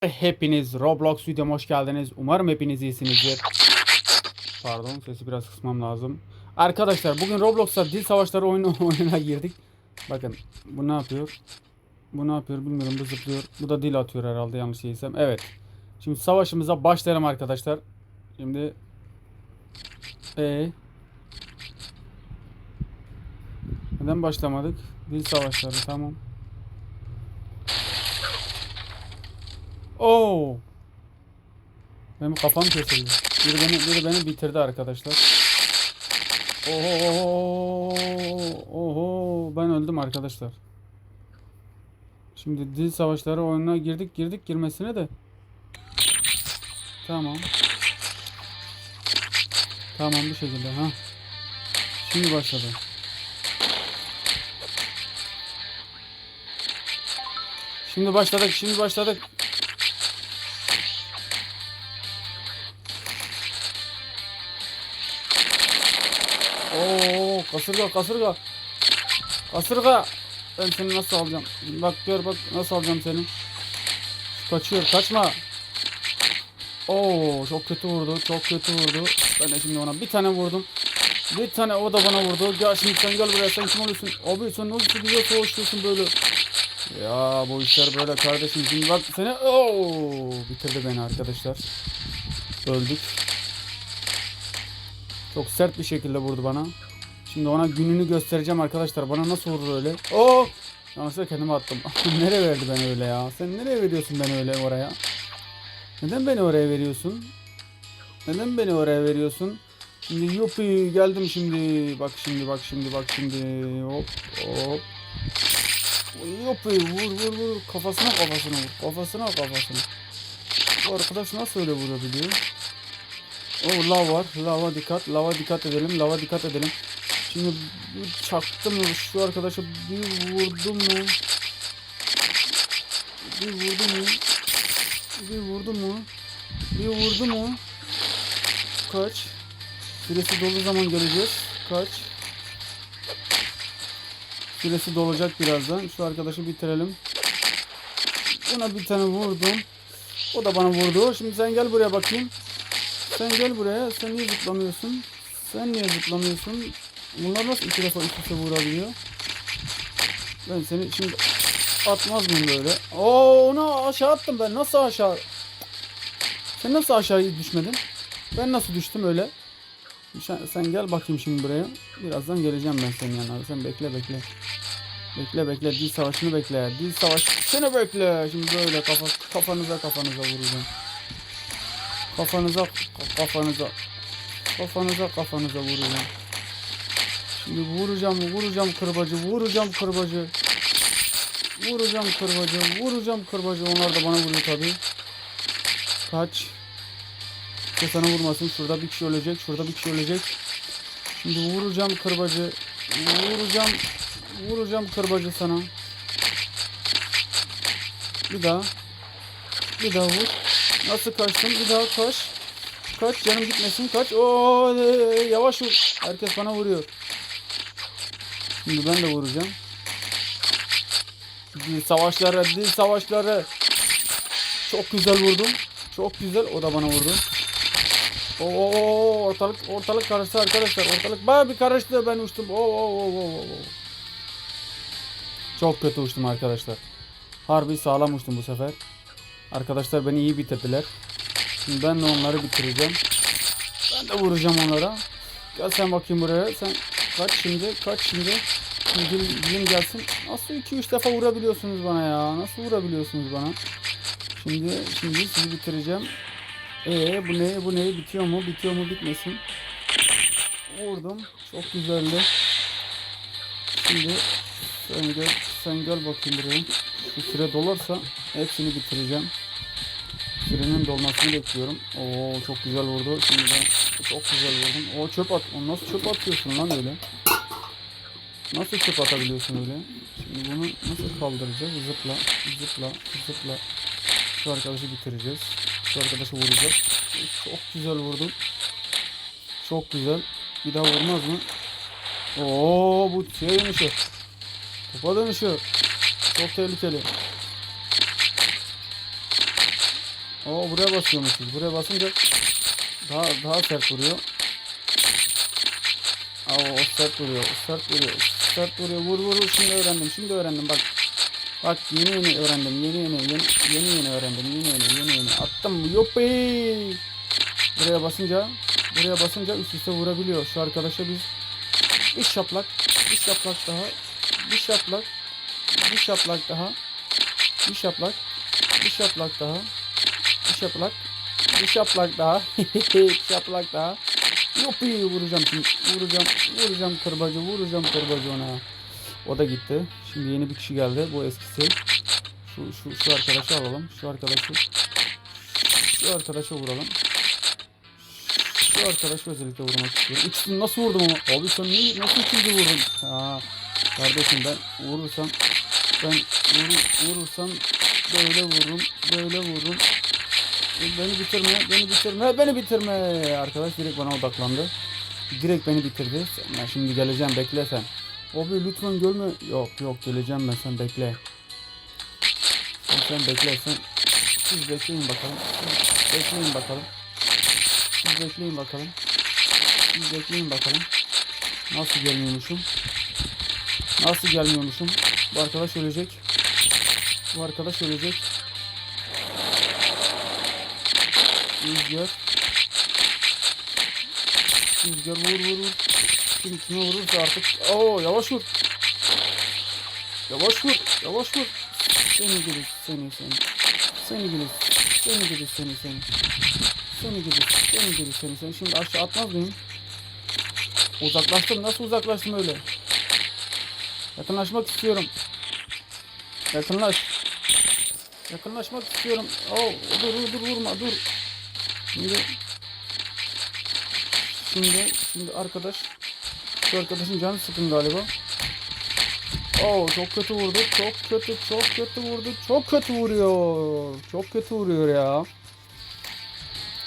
Hepiniz Roblox videoma hoş geldiniz. Umarım hepiniz iyisinizdir. Pardon sesi biraz kısmam lazım. Arkadaşlar bugün Roblox'ta dil savaşları oyunu oyununa girdik. Bakın bu ne yapıyor? Bu ne yapıyor bilmiyorum bu zıplıyor. Bu da dil atıyor herhalde yanlış değilsem. Evet. Şimdi savaşımıza başlayalım arkadaşlar. Şimdi e Neden başlamadık? Dil savaşları tamam. Oo. Benim kafam kesildi. Biri beni, biri beni bitirdi arkadaşlar. Oho, oho, ben öldüm arkadaşlar. Şimdi dil savaşları oyununa girdik, girdik girmesine de. Tamam. Tamam bir şekilde ha. Şimdi başladı. Şimdi başladık, şimdi başladık. Kasırga kasırga. Kasırga. Ben seni nasıl alacağım? Bak gör bak nasıl alacağım seni. Kaçıyor kaçma. Oo çok kötü vurdu çok kötü vurdu. Ben de şimdi ona bir tane vurdum. Bir tane o da bana vurdu. Gel şimdi sen gel buraya sen kim oluyorsun? Abi sen nasıl güzel savaşıyorsun böyle. Ya bu işler böyle kardeşim. Şimdi bak seni Oo bitirdi beni arkadaşlar. Öldük. Çok sert bir şekilde vurdu bana. Şimdi ona gününü göstereceğim arkadaşlar. Bana nasıl vurur öyle? Oo! Yanlışlıkla kendime attım. nereye verdi beni öyle ya? Sen nereye veriyorsun beni öyle oraya? Neden beni oraya veriyorsun? Neden beni oraya veriyorsun? Şimdi yupi geldim şimdi. Bak şimdi bak şimdi bak şimdi. Hop hop. Yupi vur vur vur. Kafasına kafasına vur. Kafasına kafasına. Bu arkadaş nasıl öyle vurabiliyor? O lav var. Lava dikkat. Lava dikkat edelim. Lava dikkat edelim. Şimdi bir çaktım mı şu arkadaşa bir vurdum mu? Bir vurdum mu? Bir vurdum mu? Bir vurdu mu? Kaç? Süresi dolu zaman geleceğiz. Kaç? Süresi dolacak birazdan. Şu arkadaşı bitirelim. Buna bir tane vurdum. O da bana vurdu. Şimdi sen gel buraya bakayım. Sen gel buraya. Sen niye zıplamıyorsun? Sen niye zıplamıyorsun? Bunlar nasıl iki defa üst üste vurabiliyor? Ben seni şimdi atmaz mıyım böyle? Oo onu aşağı attım ben. Nasıl aşağı? Sen nasıl aşağıya düşmedin? Ben nasıl düştüm öyle? Sen, sen gel bakayım şimdi buraya. Birazdan geleceğim ben senin yanına. Sen bekle bekle. Bekle bekle. Dil savaşını bekle. Dil savaşını bekle. Şimdi böyle kafa, kafanıza kafanıza vuracağım. Kafanıza kafanıza kafanıza kafanıza vuracağım. Şimdi vuracağım vuracağım kırbacı vuracağım kırbacı. Vuracağım kırbacı vuracağım kırbacı onlar da bana vuruyor tabi. Kaç. İşte sana vurmasın şurada bir kişi ölecek şurada bir kişi ölecek. Şimdi vuracağım kırbacı. Vuracağım vuracağım kırbacı sana. Bir daha. Bir daha vur. Nasıl kaçtın? Bir daha kaç. Kaç canım gitmesin kaç. Oo yavaş vur. Herkes bana vuruyor. Şimdi ben de vuracağım. Dil savaşları, dil savaşları. Çok güzel vurdum. Çok güzel. O da bana vurdu. Oo ortalık ortalık karıştı arkadaşlar. Ortalık bayağı bir karıştı. Ben uçtum. Oo oo oo. oo. Çok kötü uçtum arkadaşlar. Harbi sağlam uçtum bu sefer. Arkadaşlar beni iyi bitirdiler. Şimdi ben de onları bitireceğim. Ben de vuracağım onlara. Gel sen bakayım buraya. Sen kaç şimdi? Kaç şimdi? Dilim, dilim gelsin. Nasıl 2-3 defa vurabiliyorsunuz bana ya? Nasıl vurabiliyorsunuz bana? Şimdi şimdi sizi bitireceğim. Ee bu ne? Bu ne? Bitiyor mu? Bitiyor mu? Bitmesin. Vurdum. Çok güzeldi. Şimdi sen gel, sen gel bakayım buraya. Şu süre dolarsa hepsini bitireceğim. Sürenin dolmasını bekliyorum. Oo çok güzel vurdu. Şimdi ben çok güzel vurdum. O çöp at. O nasıl çöp atıyorsun lan öyle? Nasıl çöp atabiliyorsun öyle? Şimdi bunu nasıl kaldıracağız? Zıpla, zıpla, zıpla. Şu arkadaşı bitireceğiz. Şu arkadaşı vuracağız. Çok güzel vurdum. Çok güzel. Bir daha vurmaz mı? Oo bu şey dönüşü. Topa dönüşü. Çok tehlikeli. Oo buraya basıyormuşuz. Buraya basınca daha daha sert vuruyor. Aa, o sert vuruyor. O sert vuruyor. o Sert vuruyor. Vur vur vur. Şimdi öğrendim. Şimdi öğrendim. Bak. Bak yeni yeni öğrendim. Yeni yeni yeni yeni yeni öğrendim. Yeni yeni yeni yeni. Attım. Yuppi. Buraya basınca buraya basınca üst üste vurabiliyor. Şu arkadaşa biz bir şaplak, bir şaplak daha, bir şaplak, bir şaplak daha, bir şaplak, bir şaplak daha, bir şaplak, bir şaplak daha, bir şaplak daha. Yuppi vuracağım şimdi, vuracağım, vuracağım kırbacı, vuracağım kırbacı ona. O da gitti. Şimdi yeni bir kişi geldi. Bu eskisi. Şu, şu, şu arkadaşı alalım. Şu arkadaşı. Şu arkadaşa vuralım. Şu arkadaşı özellikle vurmak istiyorum. İkisini nasıl vurdum ama? Abi sen ne, nasıl ikinci vurdun? Ha, kardeşim ben vurursam ben vur, vurursam böyle vururum, böyle vururum. Beni bitirme, beni bitirme, beni bitirme. Arkadaş direkt bana odaklandı. Direkt beni bitirdi. Ben şimdi geleceğim bekle sen. Abi lütfen görme. Yok yok geleceğim ben sen bekle. Sen, sen bekle sen. Siz bekleyin bakalım. Siz bekleyin bakalım. Siz bekleyin bakalım. Siz bekleyin bakalım. Nasıl gelmiyormuşum? Nasıl gelmiyormuşum? Bu arkadaş ölecek. Bu arkadaş ölecek. Rüzgar. Rüzgar vur vur vur. Kim kime vurursa artık. Oo yavaş vur. Yavaş vur. Yavaş vur. Seni gidi seni seni. Seni gidi. Seni gidi seni seni. Seni gidi. Seni gidi seni seni. Şimdi aşağı atmaz mıyım? Uzaklaştım. Nasıl uzaklaştım öyle? Yakınlaşmak istiyorum. Yakınlaş. Yakınlaşmak istiyorum. Oo, dur dur dur vurma dur. Şimdi Şimdi şimdi arkadaş şu arkadaşın canı sıkın galiba. Oo çok kötü vurdu. Çok kötü, çok kötü vurdu. Çok kötü vuruyor. Çok kötü vuruyor ya.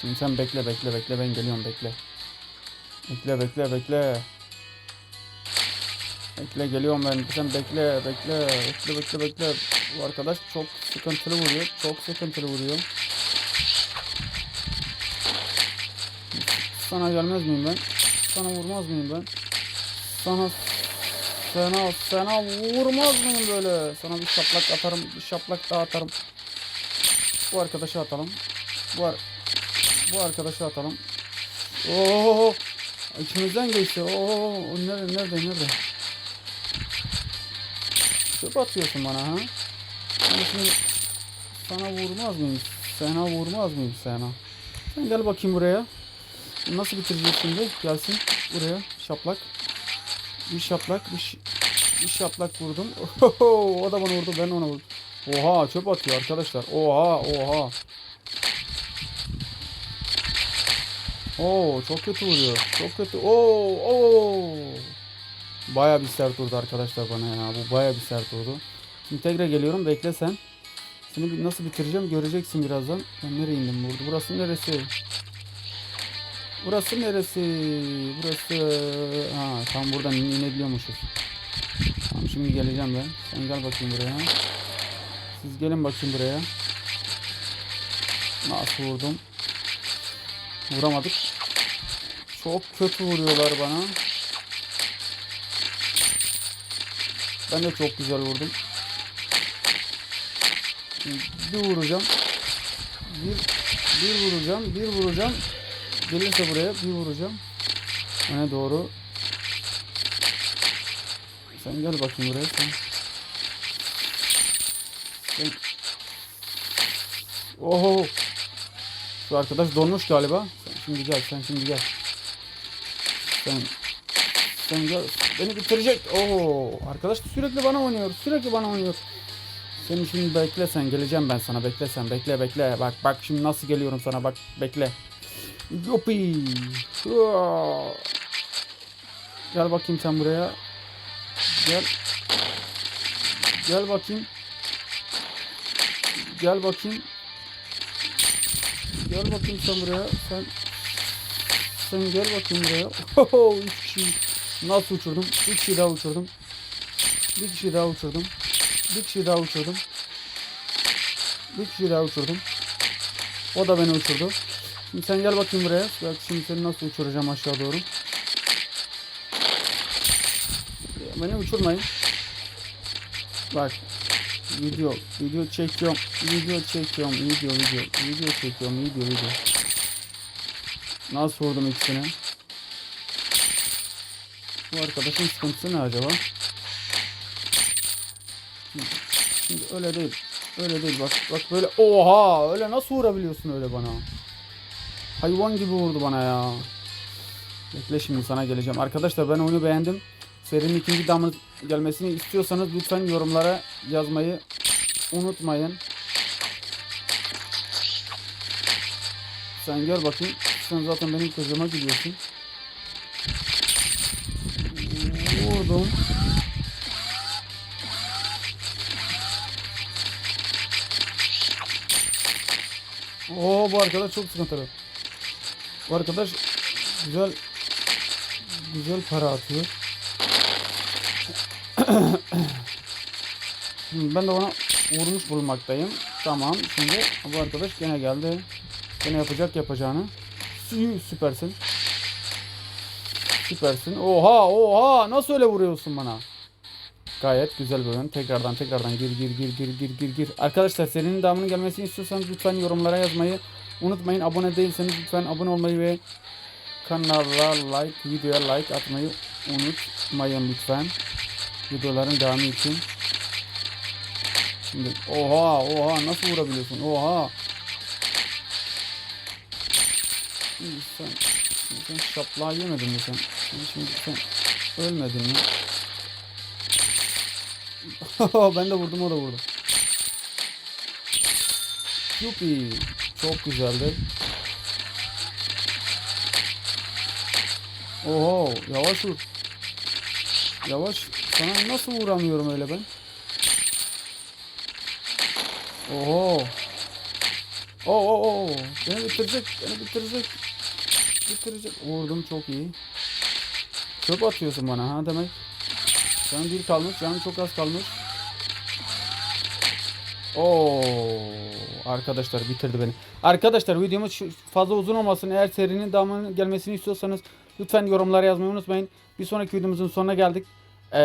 Şimdi sen bekle bekle bekle ben geliyorum bekle. Bekle bekle bekle. Bekle geliyorum ben. Sen bekle bekle bekle bekle bekle. Bu arkadaş çok sıkıntılı vuruyor. Çok sıkıntılı vuruyor. Sana gelmez miyim ben? Sana vurmaz mıyım ben? Sana sana sana vurmaz mıyım böyle? Sana bir şaplak atarım, bir şaplak daha atarım. Bu arkadaşı atalım. Bu ar bu arkadaşı atalım. Oo! İçimizden geçti. Oo! Nerede nerede nerede? Çöp atıyorsun bana ha? Sana vurmaz mıyım? Sana vurmaz mıyım sana? Sen gel bakayım buraya. Nasıl bitireceğiz şimdi? Gelsin buraya. Şaplak. Bir şaplak. Bir, bir şaplak vurdum. O da bana vurdu. Ben ona vurdum. Oha çöp atıyor arkadaşlar. Oha oha. Oo çok kötü vuruyor. Çok kötü. Oo oo. Baya bir sert vurdu arkadaşlar bana ya. Bu baya bir sert vurdu. Şimdi tekrar geliyorum. Bekle sen. Seni nasıl bitireceğim göreceksin birazdan. Ben nereye indim burada? Burası neresi? Burası neresi? Burası... Ha tam buradan in- inebiliyormuşuz. Tamam şimdi geleceğim ben. Sen gel bakayım buraya. Siz gelin bakayım buraya. Nasıl vurdum? Vuramadık. Çok kötü vuruyorlar bana. Ben de çok güzel vurdum. Şimdi bir vuracağım. Bir, bir vuracağım. Bir vuracağım. Gelirse buraya bir vuracağım. Öne doğru. Sen gel bakayım buraya sen. Sen... Oho. Şu arkadaş donmuş galiba. Sen şimdi gel, sen şimdi gel. Sen sen gel. Beni bitirecek. Oo, arkadaş sürekli bana oynuyor. Sürekli bana oynuyor. Seni şimdi bekle sen geleceğim ben sana bekle sen bekle bekle bak bak şimdi nasıl geliyorum sana bak bekle Hua. Gel bakayım sen buraya Gel Gel bakayım Gel bakayım Gel bakayım sen buraya sen Sen gel bakayım buraya Oho, üç kişi Nasıl uçurdum? Bir kişi daha uçurdum Bir kişi daha uçurdum Bir kişi daha uçurdum. Bir kişi daha uçurdum. O da beni uçurdu. Şimdi sen gel bakayım buraya. Bak şimdi seni nasıl uçuracağım aşağı doğru. Beni uçurmayın. Bak. Video, video çekiyorum. Video çekiyorum. Video, video. Video çekiyorum. Video, video. Nasıl vurdum ikisini? Bu arkadaşın sıkıntısı ne acaba? Şimdi, öyle değil. Öyle değil bak. Bak böyle oha öyle nasıl vurabiliyorsun öyle bana? Hayvan gibi vurdu bana ya. Bekle şimdi sana geleceğim. Arkadaşlar ben oyunu beğendim. Serinin ikinci damı gelmesini istiyorsanız lütfen yorumlara yazmayı unutmayın. Sen gör bakayım. Sen zaten benim kızıma gidiyorsun. Vurdum. Oo bu arkadaş çok sıkıntılı. Bu arkadaş güzel güzel para atıyor. Şimdi ben de ona vurmuş bulunmaktayım. Tamam şimdi bu arkadaş gene geldi. Gene yapacak yapacağını. Sü- Süpersin. Süpersin. Oha oha nasıl öyle vuruyorsun bana? Gayet güzel bir oyun. Tekrardan tekrardan gir gir gir gir gir gir gir. Arkadaşlar serinin devamının gelmesini istiyorsanız lütfen yorumlara yazmayı unutmayın. Abone değilseniz lütfen abone olmayı ve kanala like, videoya like atmayı unutmayın lütfen. Videoların devamı için. Şimdi oha oha nasıl vurabiliyorsun? Oha. Şimdi sen, şimdi sen şaplağı yemedin mi sen? Şimdi, şimdi sen ölmedin mi? ben de vurdum o da vurdu. Yupi. Çok güzeldi. Oho yavaş vur. Yavaş. Sana nasıl vuramıyorum öyle ben? Oho. Oo oo. Beni bitirecek. Beni bitirecek. Bitirecek. Vurdum çok iyi. Çöp atıyorsun bana ha demek. Canım bir kalmış. Canım çok az kalmış. Oo, arkadaşlar bitirdi beni. Arkadaşlar videomuz fazla uzun olmasın. Eğer serinin devamının gelmesini istiyorsanız lütfen yorumlara yazmayı unutmayın. Bir sonraki videomuzun sonuna geldik. Ee,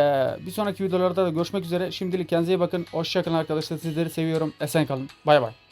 bir sonraki videolarda da görüşmek üzere. Şimdilik kendinize iyi bakın. Hoşçakalın arkadaşlar. Sizleri seviyorum. Esen kalın. Bay bay.